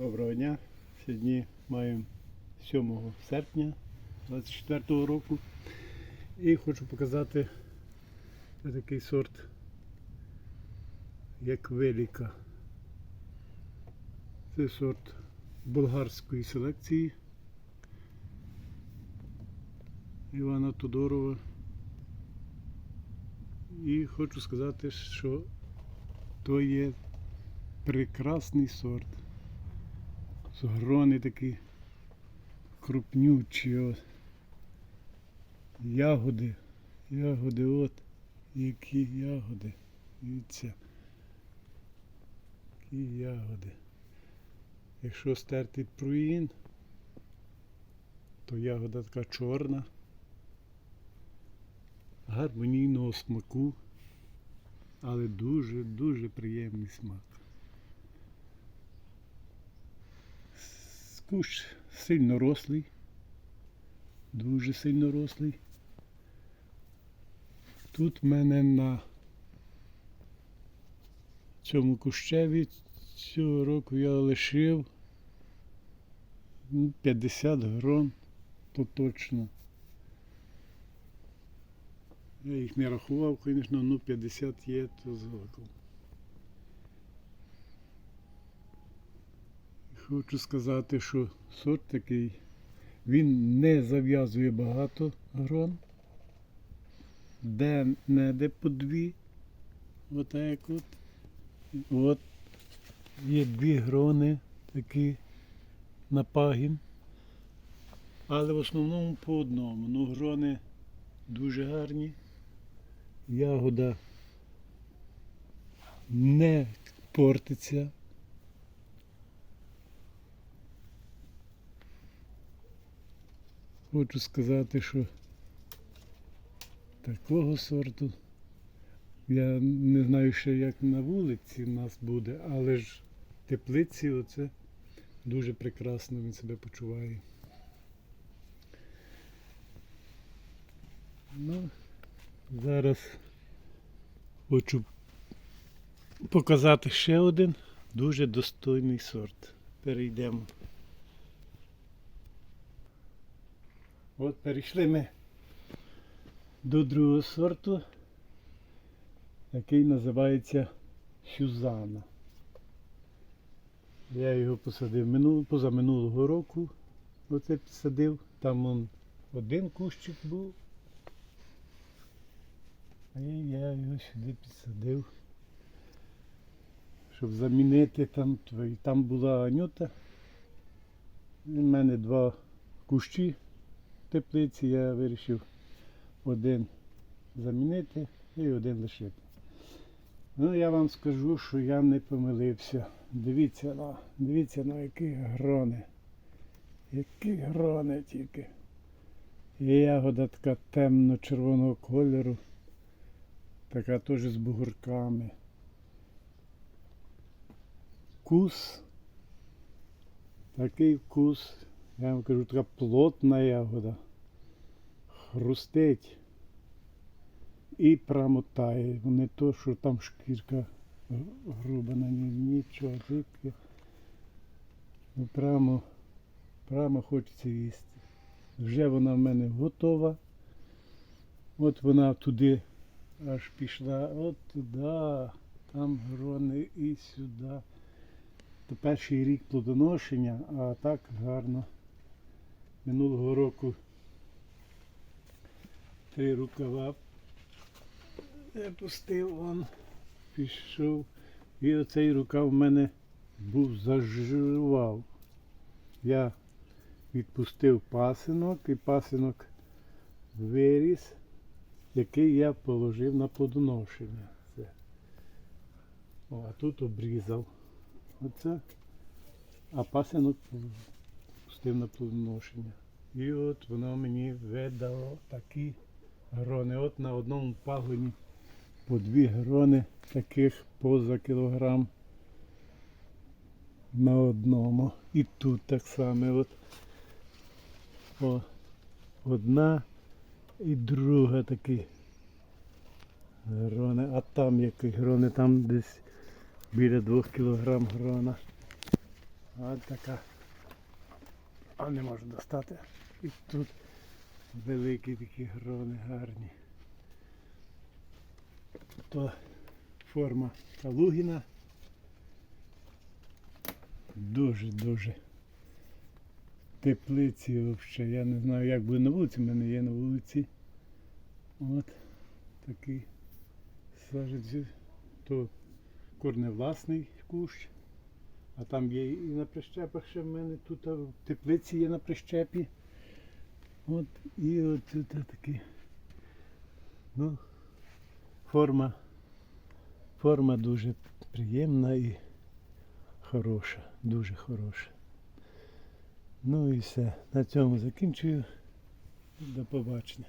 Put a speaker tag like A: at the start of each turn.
A: Доброго дня. Сьогодні маємо 7 серпня 24 року. І хочу показати такий сорт, як велика. Це сорт болгарської селекції Івана Тодорова. І хочу сказати, що то є прекрасний сорт. Грони такі крупнючі. От. Ягоди. Ягоди от. Які ягоди. Дивіться. Які ягоди. Якщо стерти пруїн, то ягода така чорна. Гармонійного смаку, але дуже-дуже приємний смак. Кущ сильно рослий, дуже сильно рослий. Тут в мене на цьому кущеві цього року я лишив ну, 50 грон, то точно. Я їх не рахував, звісно, ну 50 є, то згодом. Хочу сказати, що сорт такий, він не зав'язує багато грон. Де не де по дві. Отак от. От. Є дві грони такі на пагін. Але в основному по одному. Ну грони дуже гарні. Ягода не портиться. Хочу сказати, що такого сорту я не знаю ще як на вулиці нас буде, але ж в теплиці оце дуже прекрасно він себе почуває. Ну, зараз хочу показати ще один дуже достойний сорт. Перейдемо. От перейшли ми до другого сорту, який називається Сюзана. Я його посадив минул, позаминулого року. Оце підсадив. Там он один кущик був. А я його сюди підсадив. Щоб замінити там. Там була Анюта. У мене два кущі теплиці я вирішив один замінити і один лишити. Ну я вам скажу, що я не помилився. Дивіться на, дивіться на які грони. Які грони тільки. І ягода така темно-червоного кольору. Така теж з бугурками. Вкус. Такий вкус. Я вам кажу, така плотна ягода. Хрустить і промотає. Не то, що там шкірка груба на ній, нічого, тільки ну, прямо, прямо хочеться їсти. Вже вона в мене готова. От вона туди аж пішла, от туди, там грони і сюди. То перший рік плодоношення, а так гарно. Минулого року три рукава я пустив, он пішов. І оцей рукав в мене був заживав. Я відпустив пасинок і пасинок виріс, який я положив на плодоношення. Це. О, а тут обрізав. Оце. А пасинок пустив на плодоношення. І от воно мені видало такі грони. От на одному пагоні по дві грони таких поза кілограм на одному. І тут так само. От, о, одна і друга такі грони. А там які грони, там десь біля двох кілограм грона. Ось така. А не можу достати. І тут великі такі грони гарні. То форма Калугіна. Дуже-дуже теплиці взагалі. Я не знаю, як буде на вулиці, в мене є на вулиці. От такий сажець. То корневласний кущ. А там є і на прищепах ще в мене тут в теплиці є на прищепі. От і от тут такі. Ну, форма, форма дуже приємна і хороша, дуже хороша. Ну і все. На цьому закінчую. До побачення.